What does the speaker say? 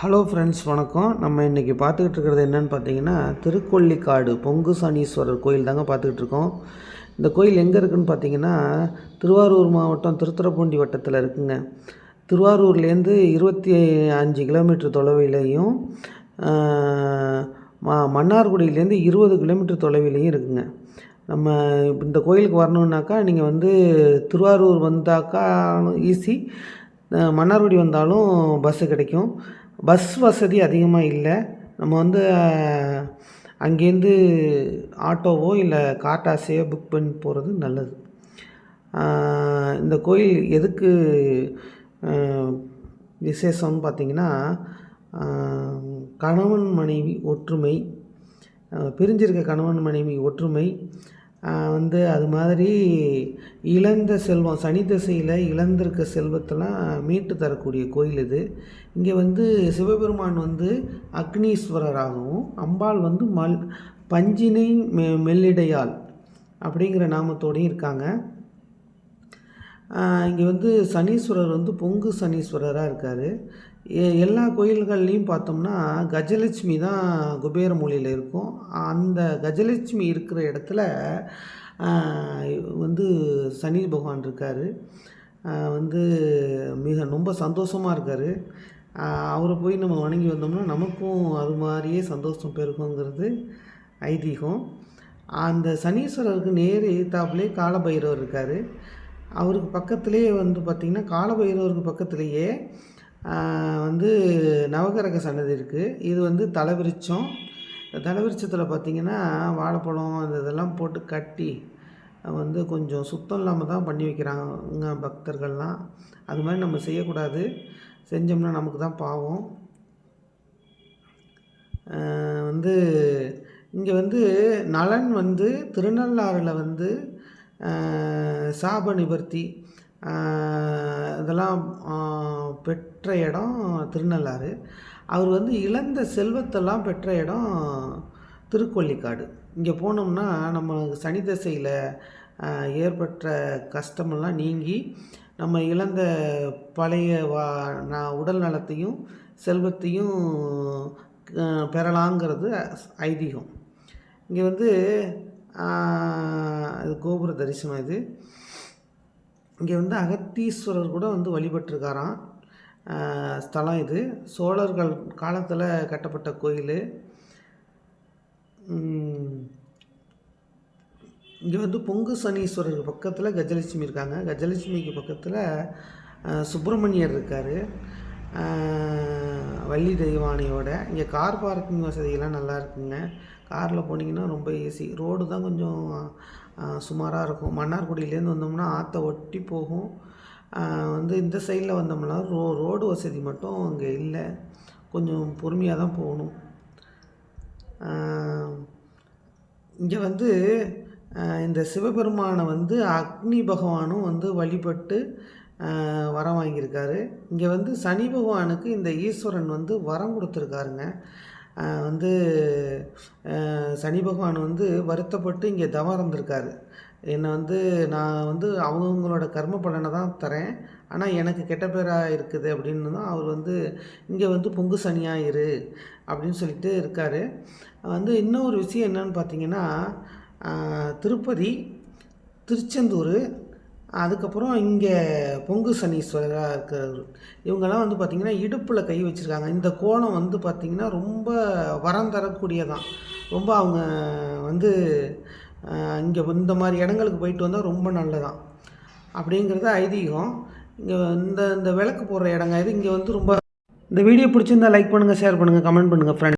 Hello friends வணக்கம். நம்ம இன்றைக்கி பார்த்துக்கிட்டு இருக்கிறது என்னென்னு பார்த்தீங்கன்னா திருக்கொள்ளிக்காடு பொங்கு சனீஸ்வரர் கோயில் தாங்க பார்த்துக்கிட்டு இருக்கோம். இந்த கோயில் எங்கே இருக்குதுன்னு பார்த்தீங்கன்னா திருவாரூர் மாவட்டம் திருத்துறைப்பூண்டி வட்டத்தில் இருக்குங்க. திருவாரூர்லேருந்து இருபத்தி அஞ்சு கிலோமீட்டர் தொலைவிலையும் மன்னார்குடியிலேருந்து இருபது கிலோமீட்டர் தொலைவிலையும் இருக்குங்க. நம்ம இந்த கோயிலுக்கு வரணுன்னாக்கா நீங்கள் வந்து திருவாரூர் வந்தாக்கா ஈஸி. மன்னார்குடி வந்தாலும் பஸ்ஸு கிடைக்கும். பஸ் வசதி அதிகமாக இல்லை. நம்ம வந்து அங்கேருந்து ஆட்டோவோ இல்லை கார் டாக்ஸியோ புக் பண்ணி போகிறது நல்லது. இந்த கோயில் எதுக்கு விசேஷம்னு பார்த்திங்கன்னா கணவன் மனைவி ஒற்றுமை பிரிஞ்சிருக்க கணவன் மனைவி ஒற்றுமை வந்து அது மாதிரி இழந்த செல்வம் சனி திசையில் இழந்திருக்க செல்வத்தெல்லாம் மீட்டு தரக்கூடிய கோயில் இது. இங்கே வந்து சிவபெருமான் வந்து அக்னீஸ்வரராகவும் அம்பாள் வந்து மல் பஞ்சினை மெ மெல்லிடையாள் அப்படிங்கிற நாமத்தோடையும் இருக்காங்க. இங்கே வந்து சனீஸ்வரர் வந்து பொங்கு சனீஸ்வரராக இருக்கார். எல்லா கோயில்கள்லேயும் பார்த்தோம்னா கஜலட்சுமி தான் குபேர மூலையில் இருக்கும். அந்த கஜலட்சுமி இருக்கிற இடத்துல வந்து சனி பகவான் இருக்கார். வந்து மிக ரொம்ப சந்தோஷமாக இருக்கார். அவரை போய் நம்ம வணங்கி வந்தோம்னா நமக்கும் அது மாதிரியே சந்தோஷம் பெருக்குங்கிறது ஐதீகம். அந்த சனீஸ்வரருக்கு நேர் எதிர்த்தாப்புலேயே காலபைரவர் இருக்கார். அவருக்கு பக்கத்துலேயே வந்து பார்த்திங்கன்னா காலபைரவருக்கு பக்கத்துலேயே வந்து நவகரக சன்னதி இருக்குது இது வந்து தலைவிருச்சம். தலைவிருச்சத்தில் பார்த்திங்கன்னா வாழைப்பழம் அந்த இதெல்லாம் போட்டு கட்டி வந்து கொஞ்சம் சுத்தம் இல்லாமல் தான் பண்ணி வைக்கிறாங்க பக்தர்கள்லாம். அது மாதிரி நம்ம செய்யக்கூடாது. செஞ்சோம்னா நமக்கு தான் பாவம். வந்து இங்கே வந்து நலன் வந்து திருநள்ளாறில் வந்து சாப நிவர்த்தி இதெல்லாம் பெற்ற இடம் திருநள்ளாறு. அவர் வந்து இழந்த செல்வத்தெல்லாம் பெற்ற இடம் திருக்கொல்லிக்காடு. இங்கே போனோம்னா நம்ம சனி தசையில் ஏற்பட்ட கஷ்டமெல்லாம் நீங்கி நம்ம இழந்த பழைய வா நான் உடல் நலத்தையும் செல்வத்தையும் பெறலாங்கிறது ஐதீகம். இங்கே வந்து இது கோபுர தரிசனம் இது. இங்கே வந்து அகத்தீஸ்வரர் கூட வந்து வழிபட்டிருக்காராம். ஸ்தலம் இது. சோழர்கள் காலத்தில் கட்டப்பட்ட கோயில். இங்கே வந்து பொங்கு சனீஸ்வரருக்கு பக்கத்தில் கஜலட்சுமி இருக்காங்க. கஜலட்சுமிக்கு பக்கத்தில் சுப்பிரமணியர் இருக்கார். வள்ளி தெய்வானையோட. இங்கே கார் பார்க்கிங் வசதியெல்லாம் நல்லா இருக்குங்க. காரில் போனீங்கன்னா ரொம்ப ஈஸி ரோடு தான் கொஞ்சம் சுமாராக இருக்கும். மன்னார்குடியிலேருந்து வந்தோம்னா ஆற்றை ஒட்டி போகும். வந்து இந்த சைடில் வந்தோம்னா ரோ ரோடு வசதி மட்டும் அங்கே இல்லை. கொஞ்சம் பொறுமையாக தான் போகணும். இங்கே வந்து இந்த சிவபெருமானை வந்து அக்னி பகவானும் வந்து வழிபட்டு வரம் வாங்கியிருக்காரு. இங்கே வந்து சனி பகவானுக்கு இந்த ஈஸ்வரன் வந்து வரம் கொடுத்துருக்காருங்க. வந்து சனி பகவான் வந்து வருத்தப்பட்டு இங்கே தவம் இருந்திருக்காரு என்னை வந்து நான் வந்து அவங்கவுங்களோட கர்ம பலனை தான் தரேன். ஆனால் எனக்கு கெட்ட பேராக இருக்குது அப்படின்னு தான் அவர் வந்து இங்கே வந்து பொங்கு சனியாக இரு அப்படின்னு சொல்லிட்டு இருக்கார். வந்து இன்னொரு விஷயம் என்னன்னு பார்த்தீங்கன்னா திருப்பதி திருச்செந்தூர் அதுக்கப்புறம் இங்கே பொங்கு சனீஸ்வரராக இருக்கிற இவங்கெல்லாம் வந்து பார்த்திங்கன்னா இடுப்பில் கை வச்சுருக்காங்க. இந்த கோணம் வந்து பார்த்திங்கன்னா ரொம்ப வரம் தரக்கூடியதான். ரொம்ப அவங்க வந்து இங்கே இந்த மாதிரி இடங்களுக்கு போயிட்டு வந்தால் ரொம்ப நல்லதான். அப்படிங்கிறது ஐதீகம். இங்கே இந்த இந்த விளக்கு போடுற இடங்க இது இங்கே வந்து ரொம்ப இந்த வீடியோ பிடிச்சிருந்தால் லைக் பண்ணுங்கள் ஷேர் பண்ணுங்கள் கமெண்ட் பண்ணுங்கள் ஃப்ரெண்ட்